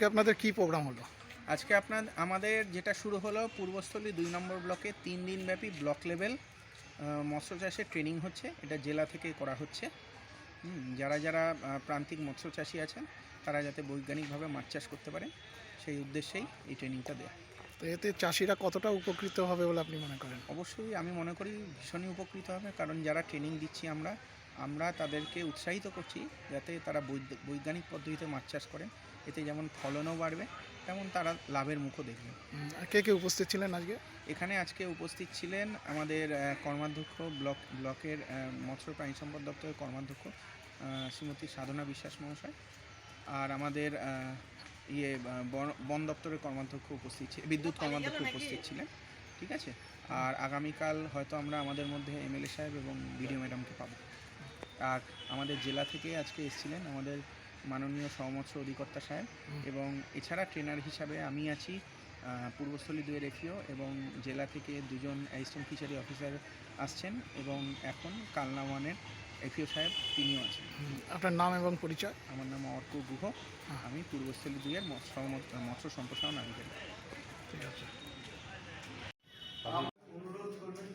আজকে আপনাদের কি প্রোগ্রাম হলো? আজকে আপনার আমাদের যেটা শুরু হলো পূর্বস্থলী দুই নম্বর ব্লকে তিন দিনব্যাপী ব্লক লেভেল মৎস্য চাষের ট্রেনিং হচ্ছে। এটা জেলা থেকে করা হচ্ছে। যারা যারা প্রান্তিক মৎস্য চাষি আছেন তারা যাতে বৈজ্ঞানিকভাবে মাছ চাষ করতে পারেন সেই উদ্দেশ্যেই এই ট্রেনিংটা দেওয়া তো এতে চাষিরা কতটা উপকৃত হবে বলে আপনি মনে করেন? অবশ্যই আমি মনে করি ভীষণই উপকৃত হবে কারণ যারা ট্রেনিং দিচ্ছি আমরা আমরা তাদেরকে উৎসাহিত করছি যাতে তারা বৈজ্ঞানিক পদ্ধতিতে মাছ চাষ করেন। এতে যেমন ফলনও বাড়বে তেমন তারা লাভের মুখও দেখবে। আর কে কে উপস্থিত ছিলেন আজকে? এখানে আজকে উপস্থিত ছিলেন আমাদের কর্মাধ্যক্ষ ব্লক ব্লকের মৎস্য প্রাণী সম্পদ দপ্তরের কর্মাধ্যক্ষ শ্রীমতী সাধনা বিশ্বাস মহাশয়। আর আমাদের ইয়ে বন- বন দপ্তরের কর্মাধ্যক্ষ উপস্থিত ছিলেন বিদ্যুৎ কর্মাধ্যক্ষ উপস্থিত ছিলেন ঠিক আছে? আর আগামীকাল হয়তো আমরা আমাদের মধ্যে এমএলএ সাহেব এবং বিডিও ম্যাডামকে পাবো। আর আমাদের জেলা থেকে আজকে এসেছিলেন আমাদের মাননীয় সহমৎস্য অধিকর্তা সাহেব এবং এছাড়া ট্রেনার হিসাবে আমি আছি পূর্বস্থলী দুয়ের এফিও এবং জেলা থেকে দুজন অ্যাসিস্ট্যান্ট ফিশারি অফিসার আসছেন এবং এখন কালনা ওয়ানের এফিও সাহেব তিনিও আছেন। আপনার নাম এবং পরিচয়? আমার নাম অর্ক গুহ। আমি পূর্বস্থলী দুয়ের মৎস্য মৎস্য সম্প্রসারণ আধিকারিক। ঠিক আছে। অনুরোধ করবেন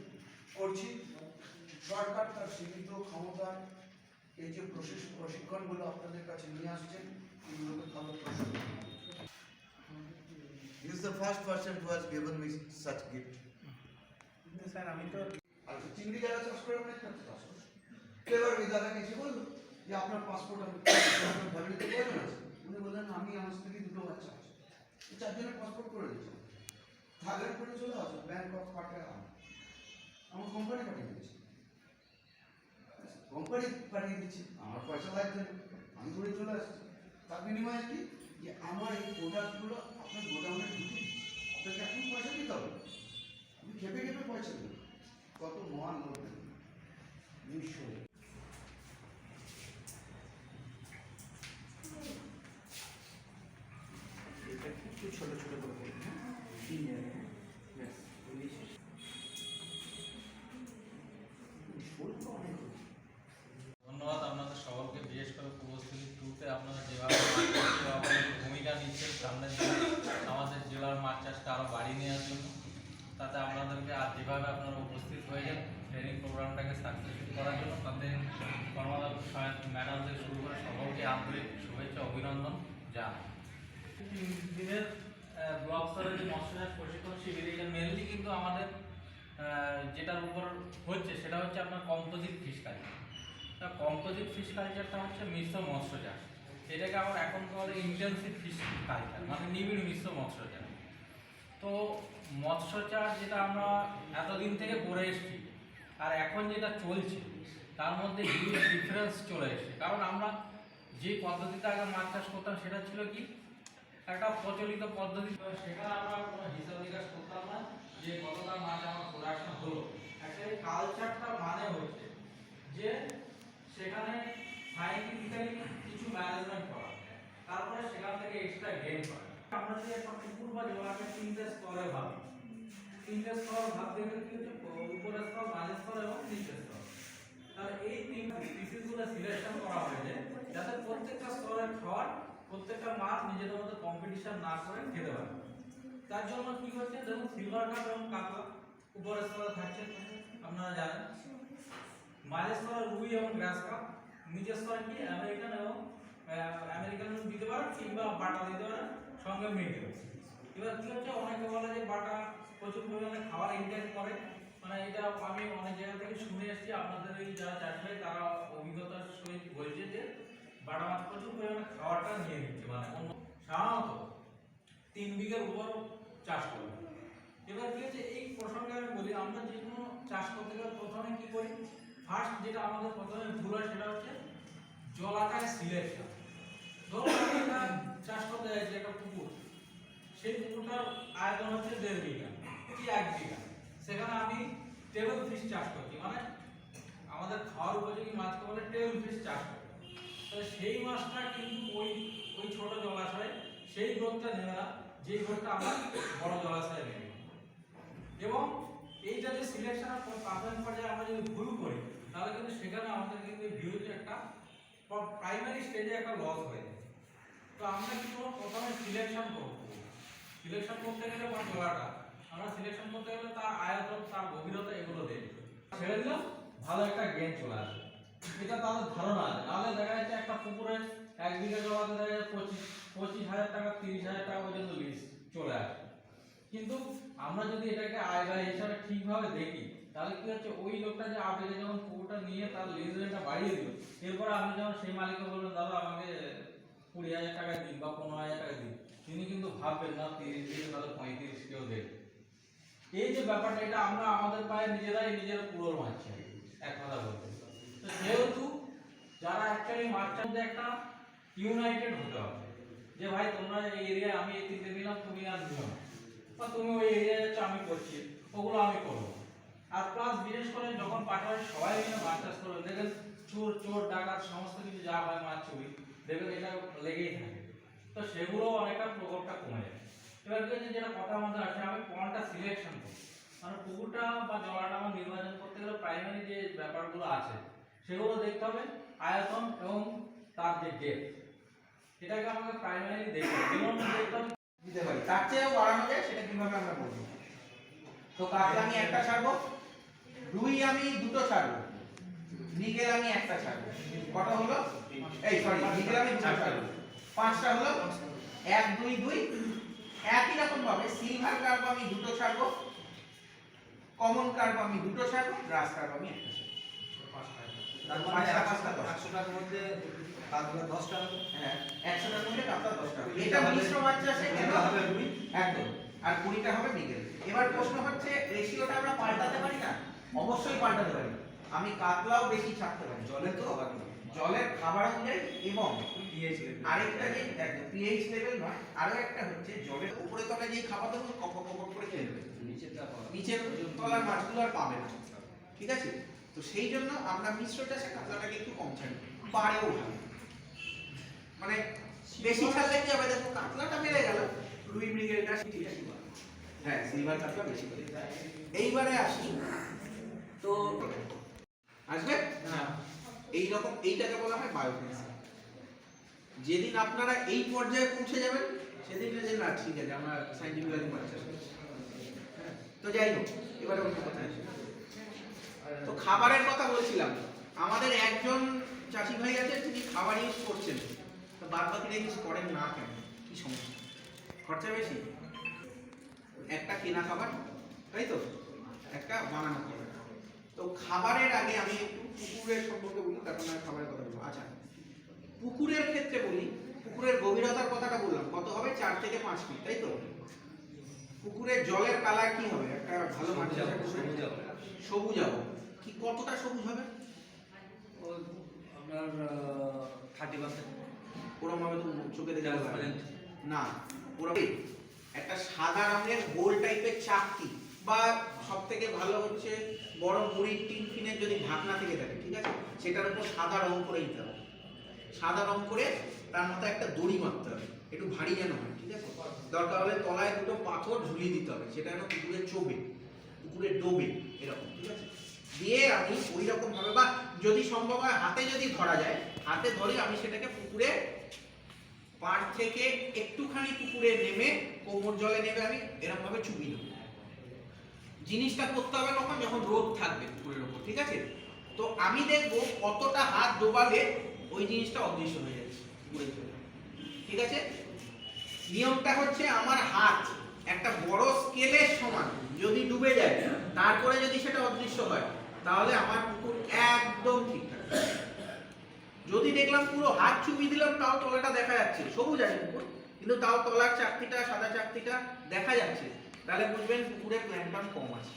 করছি সরকার তার সীমিত ক্ষমতার এই যে প্রশিক্ষণগুলো আপনাদের কাছে নিয়ে আসছেন এগুলোকে ভালো প্রশিক্ষণ He is the first person who has given me such gift. Sir আমি তো আচ্ছা চিংড়ি যারা চাষ করে অনেক চাষ করে। এবার বিদ্যালয় গেছে বলল যে আপনার পাসপোর্ট আমি ফ্যামিলিতে কয়জন আছে? উনি বললেন আমি আমার স্ত্রী দুটো বাচ্চা আছে। চারজনের পাসপোর্ট করে দিচ্ছি থাগের করে চলে আসো ব্যাংকক পাঠায় আমার কোম্পানি পাঠিয়ে দিচ্ছি কোম্পানি পাঠিয়ে দিচ্ছি, আমার পয়সা লাগছে না আমি করে চলে আসছি। তার বিনিময়ে কি? যে আমার এই প্রোডাক্টগুলো আপনার গোডাউনে ঢুকে আপনাকে এখন পয়সা দিতে হবে। আমি খেপে খেপে পয়সা দেবো। কত মহান লোক। নিঃস্ব এটা একটু ছোট ছোট করে করবেন, হ্যাঁ? তিন জায়গায়, হ্যাঁ? ব্যাস, ওই শেষ। ফুল তো অনেক হয়েছে। ধন্যবাদ আপনাদের সকলকে বিশেষ করে পূর্বস্থলী টুতে আপনারা যেভাবে মাছ চাষে আপনাদের ভূমিকা নিচ্ছেন সামনের দিনে আমাদের জেলার মাছ চাষটা আরও বাড়িয়ে নেওয়ার জন্য তাতে আপনাদেরকে আর যেভাবে আপনারা উপস্থিত হয়েছেন ট্রেনিং প্রোগ্রামটাকে সাকসেসফুল করার জন্য তাদের সহায়ক ম্যাডাম থেকে শুরু করে সকলকে আন্তরিক শুভেচ্ছা, অভিনন্দন জানাই। দিনের ব্লক স্তরের যে মৎস্য চাষ প্রশিক্ষণ শিবির, এটা মেনলি কিন্তু আমাদের যেটার উপর হচ্ছে, সেটা হচ্ছে আপনার কম্পোজিট ফিশ কালচার তা কম্পোজিট ফিশ কালচারটা হচ্ছে মিশ্র মৎস্য চাষ এটাকে আবার এখন বলে ইন্টেন্সিভ ফিশ কালচার মানে নিবিড় মিশ্র মৎস্য চাষ তো মৎস্য চাষ যেটা আমরা এতদিন থেকে করে এসেছি আর এখন যেটা চলছে, তার মধ্যে হিউজ ডিফারেন্স চলে এসেছে। কারণ আমরা যে পদ্ধতিতে আগে মাছ চাষ করতাম, সেটা ছিল কি? একটা প্রচলিত পদ্ধতি। সেখানে আমরা কোনো হিসাব নিকাশ করতাম না যে কতটা মাছ আমার প্রোডাকশন হলো। অ্যাকচুয়ালি কালচারটা মানে হচ্ছে যে সেখানে সাইন্টিফিক্যালি কিছু ম্যানেজমেন্ট করা। তারপরে সেখান থেকে এক্সট্রা গেইন করা। আমরা যদি একটা পুকুর বা জলাকে তিনটে স্তরে ভাবি তিনটে স্তর গেলে কি হচ্ছে? উপরের স্তর মাঝের স্তর এবং নিচের স্তর। তাহলে এই তিন স্পিসিসগুলো সিলেকশন করা হয়েছে, যাতে প্রত্যেকটা স্তরের খাবার প্রত্যেকটা মাছ নিজেদের মধ্যে কম্পিটিশন না করে খেতে পারে। তার জন্য কি হচ্ছে? যেমন সিলভার কাপ এবং কাতলা উপরের স্তরে থাকছে, আপনারা জানেন। মাঝের স্তরে রুই এবং গ্রাস কাপ নিচের স্তরে কি? আমেরিকান এবং আমেরিকান দিতে পারেন, কিংবা বাটা দিতে পারেন, সঙ্গে মিডিয়াম এবার কি হচ্ছে? অনেকে বলে যে বাটা প্রচুর পরিমাণে খাবার ইনটেক করে। মানে এটা আমি অনেক জায়গা থেকে শুনে এসেছি, আপনাদের এই যারা ভাই তারা অভিজ্ঞতার সহিত বলছে যে বাটা মাছ প্রচুর পরিমাণে খাবারটা নিয়ে নিচ্ছে। মানে সাধারণত তিন বিঘের উপর চাষ করবে এবার কি হচ্ছে, এই প্রসঙ্গে আমি বলি, আমরা যে কোনো চাষ করতে গেলে প্রথমে কি করি ফার্স্ট যেটা আমাদের প্রথমে ভুল হয় সেটা হচ্ছে জলাকায় সিলেকশন ধরুন চাষ করতে যাচ্ছি, একটা পুকুর। সেই পুকুরটার আয়তন হচ্ছে দেড় বিঘা। এক বিঘা সেখানে আমি টেবিল ফিশ চাষ করছি। মানে আমাদের খাওয়ার উপযোগী মাছকে বলে টেবিল ফিশ চাষ করি সেই মাছটা কিন্তু ওই ওই ছোট জলাশয়ে, সেই গ্রোথটা নেবে না, যেই গ্রোথটা আমরা বড় জলাশয়ে নেবে। এবং এইটা যে সিলেকশনের প্রাথমিক পর্যায়ে আমরা যদি ভুল করি, তাহলে কিন্তু সেখানে আমাদের কিন্তু ভিউতে একটা প্রাইমারি স্টেজে একটা লস হয়ে যায় তো আমরা কি করব? প্রথমে সিলেকশন করব। সিলেকশন করতে গেলে বা জোড়াটা আমরা সিলেকশন করতে গেলে তার আয়তন, তার গভীরতা এগুলো দেখব ছেড়ে দিলাম, ভালো একটা গেম চলে আসবে। এটা তাদের ধারণা আছে। নাহলে দেখা যাচ্ছে একটা পুকুরে এক বিঘা জমাতে দেখা যাচ্ছে পঁচিশ পঁচিশ হাজার টাকা, তিরিশ হাজার টাকা পর্যন্ত লিজ চলে আসে কিন্তু আমরা যদি এটাকে আয় ব্যয় হিসাবে ঠিকভাবে দেখি, তাহলে কি হচ্ছে, ওই লোকটা যে আবেগে যখন পুকুরটা নিয়ে তার লিজ রেটটা বাড়িয়ে দিল, এরপরে আপনি যখন সেই মালিককে বলবেন, দাদা, আমাকে কুড়ি হাজার টাকা দিন বা পনেরো হাজার টাকা দিন। তিনি কিন্তু ভাববেন, না, তিরিশ দিন তাহলে পঁয়ত্রিশ কেউ দেবে। এই যে ব্যাপারটা, এটা আমরা আমাদের পায়ে নিজেরাই নিজের পুরোর মারছি এক কথা বলতে। তো যেহেতু যারা অ্যাকচুয়ালি মধ্যে একটা ইউনাইটেড হতে হবে, যে ভাই তোমরা এই এরিয়ায় আমি এই নিলাম, তুমি আর দিও না। বা তুমি ওই যাচ্ছ আমি করছি, ওগুলো আমি করব। আর প্লাস বিশেষ করে যখন পাশাপাশি সবাই মিলে মাছ চাষ করবে, দেখবেন চোর চোর, ডাকাত, সমস্ত কিছু যা হয় মাছ চুরি দেখবেন এটা লেগেই থাকে। তো সেগুলো অনেকটা প্রভাবটা কমে যায় এবার কি হচ্ছে যেটা কথা আমাদের আছে, আমি পয়েন্টটা সিলেকশন করি মানে পুকুরটা বা জলাটা আমার নির্বাচন করতে গেলে প্রাইমারি যে ব্যাপারগুলো আছে, সেগুলো দেখতে হবে, আয়তন এবং তার যে ডেপথ এটাকে আমাকে প্রাইমারি দেখতে হবে। যেমন দেখতে হবে দিতে পারি, তার চেয়েও বাড়ানো যায়, সেটা কীভাবে আমরা বলব তো কাতলা আমি একটা ছাড়বো? রুই আমি দুটো ছাড়বো। নিগেল আমি একটা ছাড়বো। কটা হলো? এই সরি নিগেল আমি দুটো ছাড়বো। পাঁচটা হলো? এক, দুই দুই। একই রকম ভাবে সিলভার কার্ভ আমি দুটো ছাড়বো কমন কার্ভ আমি দুটো ছাড়বো গ্রাস কার্ভ আমি একটা ছাড়বো। মানে দশ। দশটা হবে? হ্যাঁ একশোটার মধ্যে এটা মিশ্র বাচ্চা আছে কেন? হবে একদম। আর কুড়িটা হবে এবার প্রশ্ন হচ্ছে রেশিওটা আমরা পাল্টাতে পারি না? অবশ্যই পাল্টাতে পারি। আমি কাতলাও বেশি ছাড়তে পারি। জলে তো জলের খাবার অনুযায়ী এবং পিএইচ লেভেল আরেকটা যে পিএইচ লেভেল নয় আরও একটা হচ্ছে জলের উপরে তলায় যেই খাবার দেবো কপ কপ কপ করে খেয়ে নেবে। নিচেটা নিচের তলার মাছগুলো আর পাবে না। ঠিক আছে? তো সেই জন্য আমরা মিশ্র চাষে কাতলাটাকে একটু কম ছাড়ি। পারেও ভালো। মানে বেশি ছাড়লে কি হবে? দেখো কাতলাটা বেড়ে গেল। রুই মৃগেলটা ঠিক আছে। হ্যাঁ সিলভার কাতলা বেশি করে। এইবারে আসি। তো আসবে? হ্যাঁ। এই রকম এইটাকে বলা হয় বায়োফেন্স যেদিন আপনারা এই পর্যায়ে পৌঁছে যাবেন সেদিন যে না ঠিক আছে আমরা সাইন্টিফিক্যালি। হ্যাঁ, তো যাই হোক এবারে অন্য কথা তো খাবারের কথা বলছিলাম আমাদের একজন চাষি ভাই আছে তিনি খাবার ইউজ করছেন। তো বাদ বাকিরা ইউজ করেন না কেন? কি সমস্যা? খরচা বেশি? একটা কেনা খাবার তাই তো? একটা বানানো খাবার। তো খাবারের আগে আমি একটু কুকুরের সম্পর্কে বলি তারপর খাবারের কথা বলব। আচ্ছা পুকুরের ক্ষেত্রে বলি পুকুরের গভীরতার কথাটা বললাম কত হবে? চার থেকে পাঁচ ফিট তাই তো? পুকুরের জলের কালার কি হবে? একটা ভালো সবুজ হবে কি কতটা সবুজ হবে? আপনার থার্টি পার্সেন্ট ওরম ভাবে তো চোখে দেখে. না ওরম একটা সাদা রঙের গোল টাইপের চাকতি বা সব থেকে ভালো হচ্ছে বড় মুড়ির টিন ফিনের যদি ঢাকনা থেকে থাকে ঠিক আছে? সেটার উপর সাদা রং করে দিতে হবে। সাদা রং করে তার মধ্যে একটা দড়ি মারতে হবে। একটু ভারী যেন হয়, ঠিক আছে? দরকার হলে তলায় দুটো পাথর ঝুলিয়ে দিতে হবে, সেটা যেন পুকুরে চোবে, পুকুরে ডোবে, এরকম, ঠিক আছে? দিয়ে আমি ওই রকম ভাবে বা যদি সম্ভব হয় হাতে যদি ধরা যায়, হাতে ধরে আমি সেটাকে পুকুরে পাড় থেকে একটুখানি পুকুরে নেমে কোমর জলে নেমে আমি এরকম ভাবে চুবি দেবো জিনিসটা করতে হবে কখন? যখন রোদ থাকবে পুকুরের ওপর, ঠিক আছে? তো আমি দেখব কতটা হাত ডোবালে ওই জিনিসটা অদৃশ্য হয়ে যাচ্ছে ঠিক আছে? নিয়মটা হচ্ছে আমার হাত একটা বড় স্কেলের সমান, যদি ডুবে যায়, তারপরে যদি সেটা অদৃশ্য হয়, তাহলে আমার পুকুর একদম ঠিকঠাক যদি দেখলাম পুরো হাত চুপি দিলাম, তাও তলাটা দেখা যাচ্ছে, সবুজ আছে পুকুর কিন্তু তাও তলার চাকতিটা, সাদা চাকতিটা দেখা যাচ্ছে, তাহলে বুঝবেন পুকুরে প্ল্যান্টন কম আছে।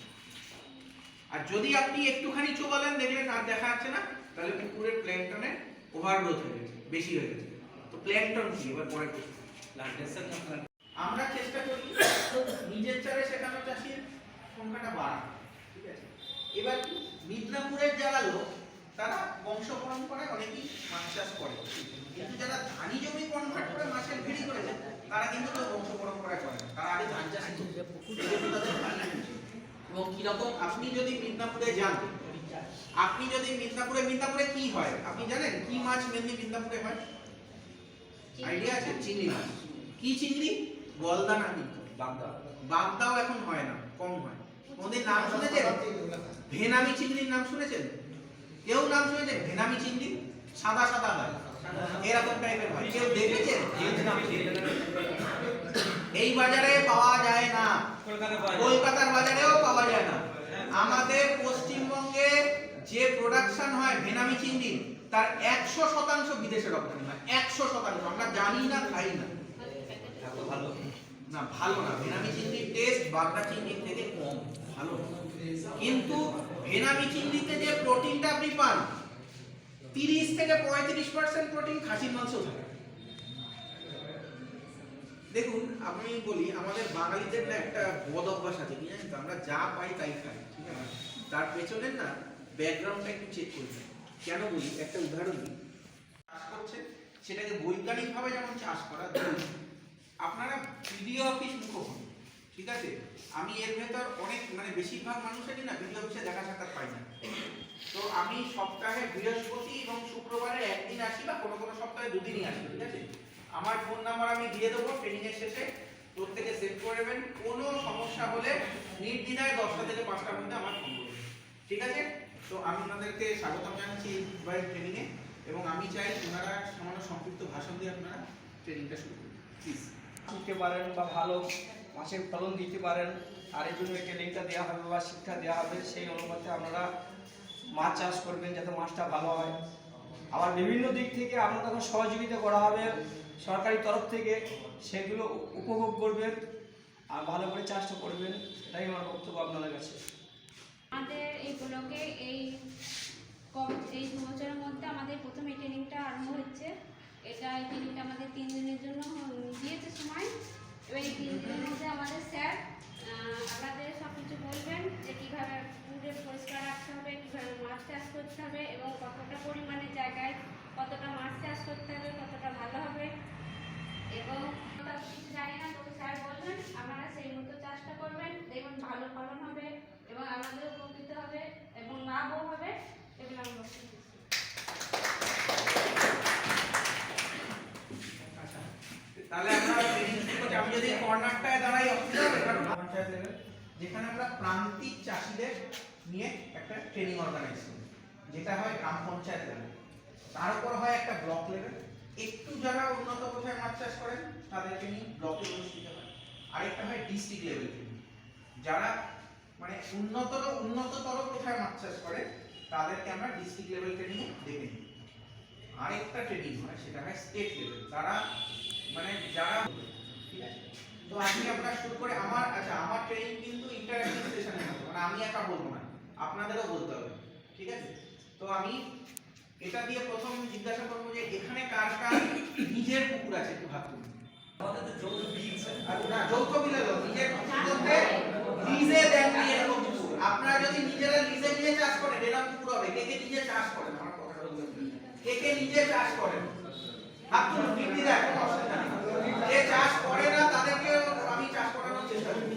আর যদি আপনি একটুখানি চোবালেন দেখলেন আর দেখা যাচ্ছে না, তাহলে পুকুরের প্ল্যান্টনের ওভারগ্রোথ হয়ে গেছে বেশি হয়ে গেছে। তো প্ল্যান্টন কি? এবার না? আমরা চেষ্টা করি নিজের চারে শেখানো চাষির সংখ্যাটা বাড়ানো ঠিক আছে? এবার মিদনাপুরের যারা লোক তারা বংশ পরম্পরায় অনেকেই মাছ চাষ করে কিন্তু যারা ধানি জমি কনভার্ট করে মাছের ভিড়ি করেছে তারা কিন্তু কেউ বংশ পরম্পরায় করে না। তারা আগে ধান চাষ হচ্ছে। এবং কীরকম আপনি যদি মিদনাপুরে যান আপনি যদি মিদনাপুরে মিদনাপুরে কি হয়? আপনি জানেন কি মাছ মেনলি মিদনাপুরে হয়? আইডিয়া আছে? চিংড়ি মাছ। কি চিংড়ি? গলদা না কিন্তু বাগদা বাগদাও এখন হয় না কম হয়। ওদের নাম শুনেছেন? ভেনামি চিংড়ির নাম শুনেছেন? কেউ নাম শুনেছেন? ভেনামি চিংড়ি? সাদা সাদা হয়। এরকম টাইপের হয়। কেউ দেখেছেন? এই বাজারে পাওয়া যায় না। কলকাতার বাজারেও পাওয়া যায় না আমাদের পশ্চিমবঙ্গে যে প্রোডাকশন হয় ভেনামি চিংড়ি তার একশো শতাংশ বিদেশে রপ্তানি হয়। একশো শতাংশ, আমরা জানি না, খাই না। ভালো না ভালো না। ভেনামি চিংড়ির টেস্ট বাগদা চিংড়ির থেকে কম, ভালো। কিন্তু ভেনামি চিংড়িতে যে প্রোটিনটা আপনি পান, তিরিশ থেকে পঁয়ত্রিশ পার্সেন্ট প্রোটিন খাসির মাংসও থাকে। দেখুন, আমি বলি, আমাদের বাঙালিদের না একটা বদ অভ্যাস আছে কি জানেন তো? আমরা যা পাই তাই খাই, ঠিক আছে? তার পেছনের না ব্যাকগ্রাউন্ডটা একটু চেক করবেন কেন বলি? একটা উদাহরণ দিই। চাষ করছে, সেটাকে বৈজ্ঞানিকভাবে যেমন চাষ করা আপনারা ভিডিও অফিস মুখ হন ঠিক আছে? আমি এর ভেতর অনেক মানে বেশিরভাগ মানুষেরই না ভিডিও অফিসে দেখা সাক্ষাৎ পাই না। তো আমি সপ্তাহে বৃহস্পতি এবং শুক্রবারে একদিন আসি বা কোনো কোনো সপ্তাহে দুদিনই আসি, ঠিক আছে? আমার ফোন নাম্বার আমি দিয়ে দেবো ট্রেনিং এর শেষে। প্রত্যেকে সেভ করে নেবেন। কোনো সমস্যা হলে নির্দ্বিধায় দশটা থেকে পাঁচটার মধ্যে আমার ফোন করবেন, ঠিক আছে? তো আমি ওনাদেরকে স্বাগতম জানাচ্ছি বাইক ট্রেনিংয়ে এবং আমি চাই ওনারা সামান্য সংক্ষিপ্ত ভাষণ দিয়ে আপনারা ট্রেনিংটা শুরু করুন। প্লিজ শিখতে পারেন বা ভালো মাছের ফলন দিতে পারেন, আর এই জন্য ট্রেনিংটা দেওয়া হবে বা শিক্ষা দেওয়া হবে, সেই অনুপাতে আপনারা মাছ চাষ করবেন যাতে মাছটা ভালো হয়। আবার বিভিন্ন দিক থেকে আপনাদের সহযোগিতা করা হবে, সরকারি তরফ থেকে সেগুলো উপভোগ করবেন, আর ভালো করে চাষটা করবেন, এটাই আমার বক্তব্য আপনাদের কাছে। আমাদের এই ব্লকে এই কম এই দু বছরের মধ্যে আমাদের প্রথম এই ট্রেনিংটা আরম্ভ হচ্ছে। এটা এই ট্রেনিংটা আমাদের তিন দিনের জন্য দিয়েছে সময়। এবার এই তিন দিনের মধ্যে আমাদের স্যার আপনাদের সব কিছু বলবেন যে কীভাবে পুকুরে পরিষ্কার রাখতে হবে, কীভাবে মাছ চাষ করতে হবে এবং কতটা পরিমাণে জায়গায় কতটা মাছ চাষ করতে হবে, কতটা ভালো হবে। এবং কিছু জানি না, তবু স্যার বলবেন, আপনারা সেই মতো চাষটা করবেন, দেখবেন ভালো ফলন হবে। এবং আমাদের উপকৃত হবে এবং লাভও হবে এগুলো আমরা তাহলে আমি যদি কর্নারটায় দাঁড়াই যেখানে আমরা প্রান্তিক চাষিদের নিয়ে একটা ট্রেনিং অর্গানাইজ করি, যেটা হয় গ্রাম পঞ্চায়েত লেভেল তার উপর হয় একটা ব্লক লেভেল একটু যারা উন্নত কোথায় মাছ চাষ করেন, তাদেরকে নিয়ে ব্লকে অনুষ্ঠিত হয়। আরেকটা হয় ডিস্ট্রিক্ট লেভেল যারা মানে উন্নতর উন্নততর কোথায় মাছ চাষ করে তাদেরকে আমরা ডিস্ট্রিক্ট লেভেল ট্রেনিং দেখে নিই। আরেকটা ট্রেনিং হয় সেটা হয় স্টেট লেভেল তারা মানে যারা ঠিক আছে? তো আজকে আমরা শুরু করে আমার আচ্ছা আমার ট্রেনিং কিন্তু ইন্টারঅ্যাক্টিভ সেশনের মতো মানে আমি একা বলব না। আপনাদেরও বলতে হবে। ঠিক আছে? তো আমি এটা দিয়ে প্রথম জিজ্ঞাসা করব যে এখানে কার কার নিজের পুকুর আছে একটু তুলুন আমাদের তো যৌথ বীজ আর না যৌথ মিলে নিজের পুকুর বলতে লিজে দেন এরকম পুকুর আপনারা যদি নিজেরা লিজে নিয়ে করেন পুকুর হবে। কে কে নিজে চাষ করেন? আমার বলবেন কে? কে নিজে চাষ করেন? হাত তুলুন বৃদ্ধি দেয় কোনো অসুবিধা যে চাষ করে না, তাদেরকে আমি চাষ করানোর চেষ্টা করি।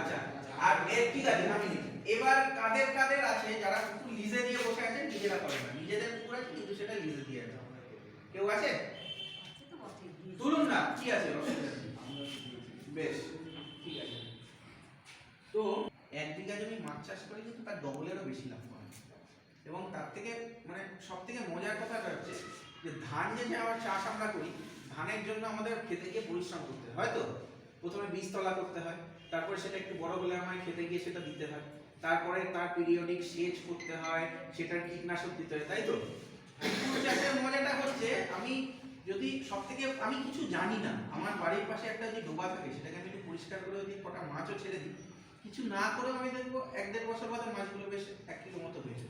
আচ্ছা আর এর ঠিক আছে আমি এবার কাদের কাদের আছে যারা পুকুর লিজে দিয়ে বসে আছেন, নিজেরা করেন না। নিজেদের পুকুর আছে, কিন্তু সেটা লিজে দিয়ে আছে। কেউ আছে? তুলুন না, কি আছে? বেশ, ঠিক আছে। তো এক বিঘা জমি মাছ চাষ করে কিন্তু তার ডবলেরও বেশি লাভ করে এবং তার থেকে মানে সব থেকে মজার কথাটা হচ্ছে যে ধান যে আবার চাষ আমরা করি, ধানের জন্য আমাদের খেতে গিয়ে পরিশ্রম করতে হয়। তো প্রথমে বীজতলা করতে হয়, তারপরে সেটা একটু বড় হলে আমায় খেতে গিয়ে সেটা দিতে হয়। তারপরে তার পিরিয়ডিক সেচ করতে হয়, সেটার কীটনাশক দিতে হয়, তাই তো? চাষের মজাটা হচ্ছে আমি যদি সব থেকে আমি কিছু জানি না। আমার বাড়ির পাশে একটা যদি ডোবা থাকে, সেটাকে আমি একটু পরিষ্কার করে যদি কটা মাছও ছেড়ে দিই। কিছু না করেও আমি দেখব এক দেড় বছর বাদে মাছগুলো বেশ এক কিলো মতো হয়েছে।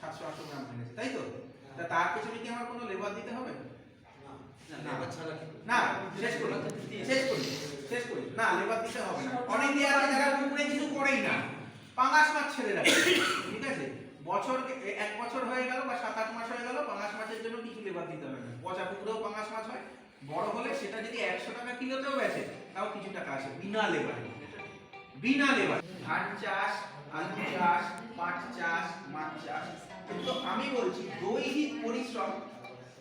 সাতশো আটশো গ্রাম হয়েছে তাই তো? তার পেছনে কি আমার কোনো লেবার দিতে হবে? না শেষ করি শেষ করি শেষ করি না লেবার দিতে হবে না। অনেকে আছে যারা পুকুরে কিছু করেই না। পাঙাশ মাছ ছেড়ে রাখে ঠিক আছে? বছর এক বছর হয়ে গেল বা সাত আট মাস হয়ে গেল পাঙাশ মাছের জন্য কিছু লেবার দিতে হবে না। পচা পুকুরেও পাঙাশ মাছ হয়। বড় হলে সেটা যদি একশো টাকা কিলোতেও বেচে তাও কিছু টাকা আসে বিনা লেবারে। বিনা লেবার ধান চাষ, আলু চাষ, পাট চাষ, মাছ চাষ। কিন্তু আমি বলছি, দৈহিক পরিশ্রম,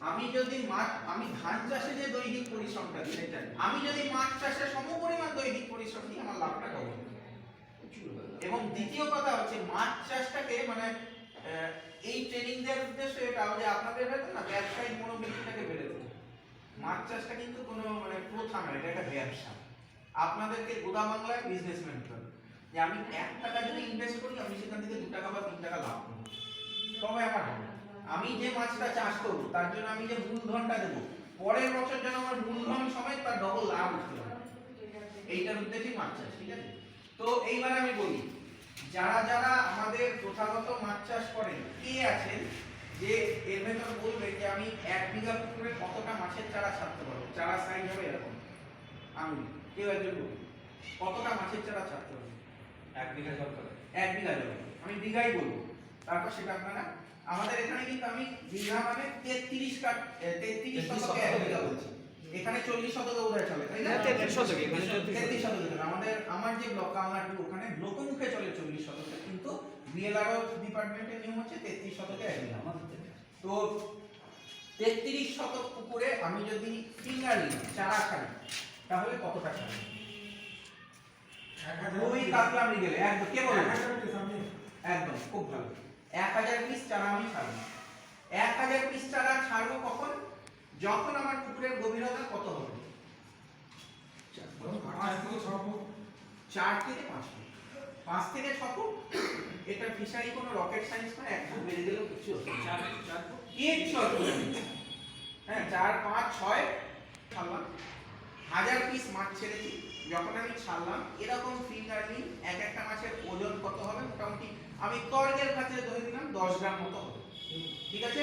আমি যদি মাছ, আমি ধান চাষে যে দৈহিক পরিশ্রমটা দিই আমি যদি মাছ চাষে সমপরিমাণ দৈহিক পরিশ্রম দিই, আমার লাভটা কম এবং দ্বিতীয় কথা হচ্ছে, মাছ চাষটাকে মানে এই ট্রেনিং দেওয়ার উদ্দেশ্য এটাও যে আপনাদের হয়তো না, ব্যবসায়িক মনোবৃত্তিটাকে বেড়ে দেবে মাছ চাষটা কিন্তু কোনো মানে প্রথা নয় এটা একটা ব্যবসা। আপনাদেরকে গোদা বাংলায় বিজনেসম্যান হতে যে আমি এক টাকা যদি ইনভেস্ট করি, আমি সেখান থেকে দু টাকা বা তিন টাকা লাভ করব। তবে আমার। আমি যে মাছটা চাষ করব, তার জন্য আমি যে মূলধনটা দেবো, পরের বছর যেন আমার মূলধন সমেত তার ডবল লাভ উঠতে পারে। এইটার উদ্দেশ্যেই মাছ চাষ, ঠিক আছে? তো এইবার আমি বলি, যারা যারা আমাদের প্রথাগত মাছ চাষ করেন, কে আছেন যে এর ভেতর বলবে যে আমি এক বিঘা পুকুরে কতটা মাছের চারা ছাড়তে পারব? চারা সাইজ হবে এরকম। আমি কেউ একজন বলুন কতটা মাছের চারা ছাড়তে পারব এক বিঘা জল করে এক বিঘা জমি আমি বিঘাই বলব। তারপর সেটা আপনারা আমাদের এখানে কিন্তু আমি বিঘা মানে তেত্রিশ কাঠ তেত্রিশ শতকে এক বিঘা বলছি। এখানে চল্লিশ শতকে বোধহয় চলে তাই না? হ্যাঁ, 33 শতকে, তেত্রিশ শতকে আমাদের আমার যে ব্লক আমার ওখানে লোকমুখে চলে চল্লিশ শতকে কিন্তু বিএলআরও ডিপার্টমেন্টের নিয়ম হচ্ছে তেত্রিশ শতকে এক বিঘা। তো তেত্রিশ শতক পুকুরে আমি যদি ফিঙ্গারিং চারা ছাড়ি তাহলে দুই কাতলা মৃগেলে একদম। কে বলে? একদম খুব ভালো। এক হাজার পিস চারা আমি ছাড়বো এক হাজার পিস চারা ছাড়বো কখন? যখন আমার পুকুরের গভীরতা কত হবে? চার থেকে পাঁচ ফুট। পাঁচ থেকে ছ ফুট? এটা ফিশারি কোনো রকেট সায়েন্স না এক ফুট বেড়ে গেলেও কিছু হচ্ছে। হ্যাঁ চার পাঁচ ছয় ছাড়লাম হাজার পিস মাছ ছেড়েছি। যখন আমি ছাড়লাম এরকম ফিঙ্গারিং এক একটা মাছের ওজন কত হবে মোটামুটি? আমি তর্কের কাছে ধরে দিলাম দশ গ্রাম মতো হবে। ঠিক আছে?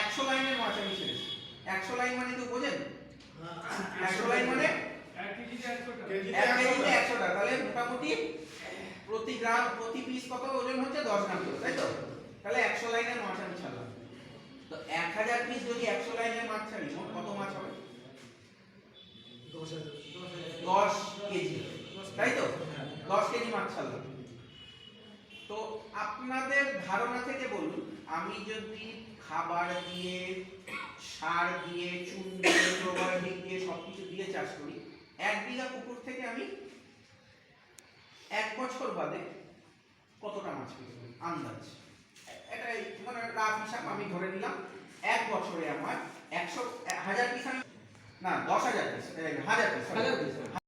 একশো লাইনের মাছ আমি ছেড়েছি। একশো লাইন মানে কেউ বোঝেন? একশো লাইন মানে এক কেজিতে একশো টাকা। তাহলে মোটামুটি প্রতি গ্রাম প্রতি পিস কত ওজন হচ্ছে? দশ গ্রাম করে তাই তো? তাহলে একশো লাইনের মাছ আমি ছাড়লাম। তো এক হাজার পিস যদি একশো লাইনের মাছ ছাড়ি মোট কত মাছ হবে? দশ কেজি। তাই তো দশ কেজি মাছ ছাড়লাম তো আপনাদের ধারণা থেকে বলুন, আমি যদি খাবার দিয়ে, সার দিয়ে, চুন দিয়ে প্রোবায়োটিক দিয়ে সবকিছু দিয়ে চাষ করি, এক বিঘা পুকুর থেকে আমি এক বছর বাদে কতটা মাছ পেতে? আন্দাজ। এটাই মানে রাফ হিসাব আমি ধরে নিলাম। এক বছরে আমার একশো হাজার পিস আমি না দশ হাজার পিস হাজার পিস